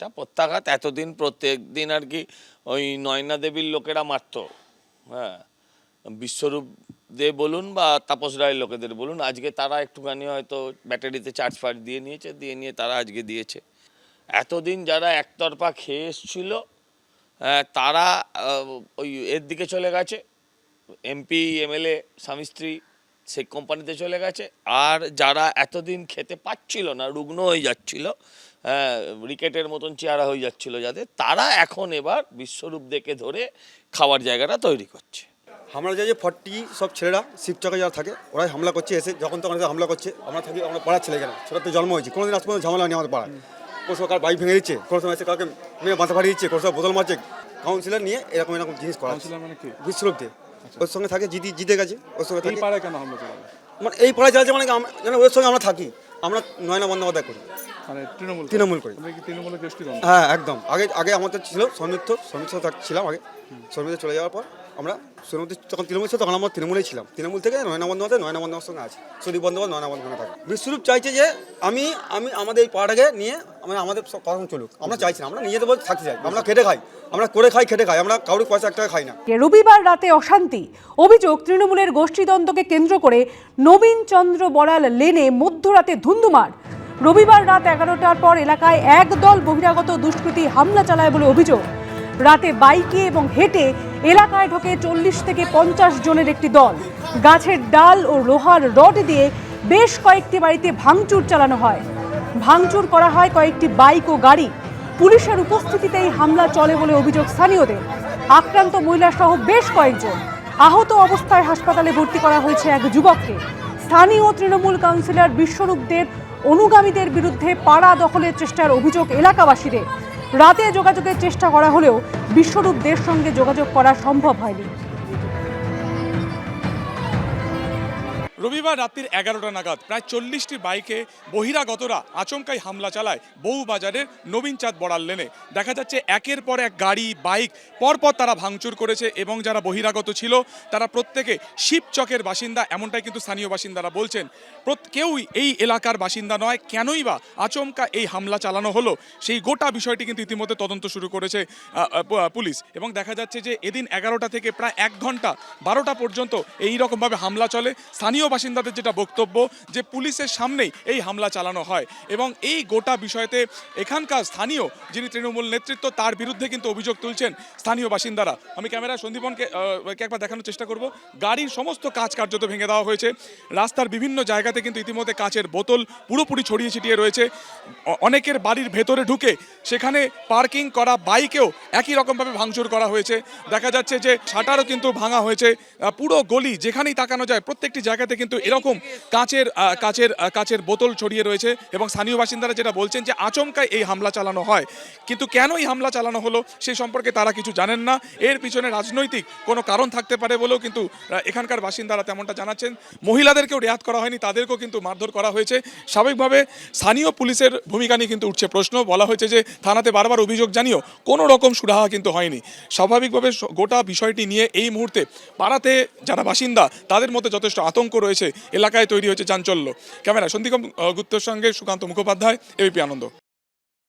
এটা প্রত্যাঘাত এতদিন প্রত্যেক দিন আর কি ওই নয়না দেবীর লোকেরা মারত। হ্যাঁ বিশ্বরূপ দে বলুন বা তাপস রায়ের লোকেদের বলুন আজকে তারা একটুখানি হয়তো ব্যাটারিতে চার্জ ফার্জ দিয়ে নিয়েছে দিয়ে নিয়ে তারা আজকে দিয়েছে। এতদিন যারা একতরফা খেয়ে এসছিল আহ, তারা ওই এর দিকে চলে গেছে। এমপি এমএলএ স্বামী স্ত্রী সেই কোম্পানিতে চলে গেছে। আর যারা এতদিন খেতে পাচ্ছিল না রুগ্ন হয়ে যাচ্ছিল হ্যাঁ, রিকেটের মতন চেহারা হয়ে যাচ্ছিল যাদের তারা এখন এবার বিশ্বরূপ দেখে ধরে খাওয়ার জায়গাটা তৈরি করছে। আমরা যে যে ফর্টি সব ছেলেরা শিবচকে যারা থাকে ওরাই হামলা করছে এসে যখন তখন হামলা করছে। আমরা থাকি আমরা পাড়ার ছেলে গেলাম কেন ছোটো জন্ম হয়েছে। কোনোদিন আজ পর্যন্ত ঝামেলা নেই আমাদের পাড়ায়। কোনো সময় কার বাইক ভেঙে দিচ্ছে কোনো সময় এসে কাউকে মেয়ে মাথা ফাটিয়ে দিচ্ছে কোনো সময় বোতল মারছে। কাউন্সিলর নিয়ে এরকম এরকম জিনিস করা। কাউন্সিলর মানে কি? বিশ্বরূপ দিয়ে ওর সঙ্গে থাকে জিতি জিতে গেছে ওর সঙ্গে এই থাকি। পাড়ায় কেন হামলা চালাবে মানে এই পাড়ায় যারা মানে আমরা- যেন ওর সঙ্গে আমরা থাকি। আমরা নয়না বন্দ্যোপাধ্যায় করি। মানে তৃণমূল তৃণমূল করি। দ্বন্দ্ব হ্যাঁ একদম। আগে আগে আমাদের ছিল সৌমিত্র সৌমিত্র ছিলাম আগে। সৌমিত্র চলে যাওয়ার পর আমরা সৌমিত্র যখন তৃণমূল ছিল তখন আমরা তৃণমূলেই ছিলাম। তৃণমূল থেকে নয়না বন্দ্যোপাধ্যায় নয়না বন্দ্যোপাধ্যায়ের সঙ্গে আছে। সুদীপ বন্দ্যোপাধ্যায় নয়না বন্দ্যোপাধ্যায় থাকে। বিশ্বরূপ চাইছে যে আমি আমি আমাদের এই পাড়াটাকে নিয়ে আমরা আমাদের সব কথা চলুক। আমরা চাইছি না আমরা নিজেদের বলতে থাকতে চাই। আমরা খেটে খাই। আমরা করে খাই খেটে খাই। আমরা কারোর পয়সা এক টাকা খাই না। রবিবার রাতে অশান্তি। অভিযোগ তৃণমূলের গোষ্ঠীদ্বন্দ্বকে কেন্দ্র করে নবীন চন্দ্র বড়াল লেনে মধ্যরাতে ধুন্ধুমার। রবিবার রাত এগারোটার পর এলাকায় একদল বহিরাগত দুষ্কৃতী হামলা চালায় বলে অভিযোগ। রাতে বাইকে এবং হেঁটে এলাকায় ঢোকে চল্লিশ থেকে পঞ্চাশ জনের একটি দল। গাছের ডাল ও লোহার রড দিয়ে বেশ কয়েকটি বাড়িতে ভাঙচুর চালানো হয়। ভাঙচুর করা হয় কয়েকটি বাইক ও গাড়ি। পুলিশের উপস্থিতিতেই হামলা চলে বলে অভিযোগ স্থানীয়দের। আক্রান্ত মহিলা সহ বেশ কয়েকজন। আহত অবস্থায় হাসপাতালে ভর্তি করা হয়েছে এক যুবককে। স্থানীয় তৃণমূল কাউন্সিলর বিশ্বরূপ দেব অনুগামীদের বিরুদ্ধে পাড়া দখলের চেষ্টার অভিযোগ এলাকাবাসীদের। রাতে যোগাযোগের চেষ্টা করা হলেও বিশ্বরূপ দের সঙ্গে যোগাযোগ করা সম্ভব হয়নি। রবিবার রাত্রির এগারোটা নাগাদ প্রায় চল্লিশটি বাইকে বহিরাগতরা আচমকাই হামলা চালায় বউবাজারের নবীন চাঁদ বড়াল লেনে। দেখা যাচ্ছে একের পর এক গাড়ি, বাইক পরপর তারা ভাঙচুর করেছে এবং যারা বহিরাগত ছিল, তারা প্রত্যেকে শিবচকের বাসিন্দা, এমনটাই কিন্তু স্থানীয় বাসিন্দারা বলছেন। কেউই এই এলাকার বাসিন্দা নয়, কেনই বা আচমকা এই হামলা চালানো হলো? সেই গোটা বিষয়টি কিন্তু ইতিমধ্যে তদন্ত শুরু করেছে পুলিশ। এবং দেখা যাচ্ছে যে এদিন এগারোটা থেকে প্রায় এক ঘণ্টা, বারোটা পর্যন্ত এই রকমভাবে হামলা চলে। স্থানীয় বাসিন্দাদের যেটা বক্তব্য যে পুলিশের সামনেই এই হামলা চালানো হয় এবং এই গোটা বিষয়তে এখানকার স্থানীয় যিনি তৃণমূল নেতৃত্ব, তার বিরুদ্ধে কিন্তু অভিযোগ তুলছেন স্থানীয় বাসিন্দারা। আমি ক্যামেরা সন্দীপনকে একবার দেখানোর চেষ্টা করব। গাড়ির সমস্ত কাজ কার্যত ভেঙে দেওয়া হয়েছে। রাস্তার বিভিন্ন জায়গাতে কিন্তু ইতিমধ্যে কাচের বোতল পুরোপুরি ছড়িয়ে ছিটিয়ে রয়েছে। অনেকের বাড়ির ভেতরে ঢুকে সেখানে পার্কিং করা বাইকেও একই রকমভাবে ভাঙচুর করা হয়েছে। দেখা যাচ্ছে যে শাটারও কিন্তু ভাঙা হয়েছে। পুরো গলি যেখানেই তাকানো যায়, প্রত্যেকটি জায়গাতে কিন্তু এরকম কাঁচের কাঁচের কাচের বোতল ছড়িয়ে রয়েছে এবং স্থানীয় বাসিন্দারা যেটা বলছেন যে আচমকায় এই হামলা চালানো হয়। কিন্তু কেন এই হামলা চালানো হলো সেই সম্পর্কে তারা কিছু জানেন না। এর পিছনে রাজনৈতিক কোনো কারণ থাকতে পারে বলেও কিন্তু এখানকার বাসিন্দারা তেমনটা জানাচ্ছেন। মহিলাদেরকেও রেয়াত করা হয়নি তাদেরকেও কিন্তু মারধর করা হয়েছে। স্বাভাবিকভাবে স্থানীয় পুলিশের ভূমিকা নিয়ে কিন্তু উঠছে প্রশ্ন। বলা হয়েছে যে থানাতে বারবার অভিযোগ জানিয়েও কোনো রকম সুরাহা কিন্তু হয়নি। স্বাভাবিকভাবে স- গোটা বিষয়টি নিয়ে এই মুহূর্তে পাড়াতে যারা বাসিন্দা তাদের মধ্যে যথেষ্ট আতঙ্ক রয়েছে। এলাকায় তৈরি হয়েছে চাঞ্চল্য। ক্যামেরা সন্দীপ গুপ্তর সঙ্গে সুকান্ত মুখোপাধ্যায় এবিপি আনন্দ।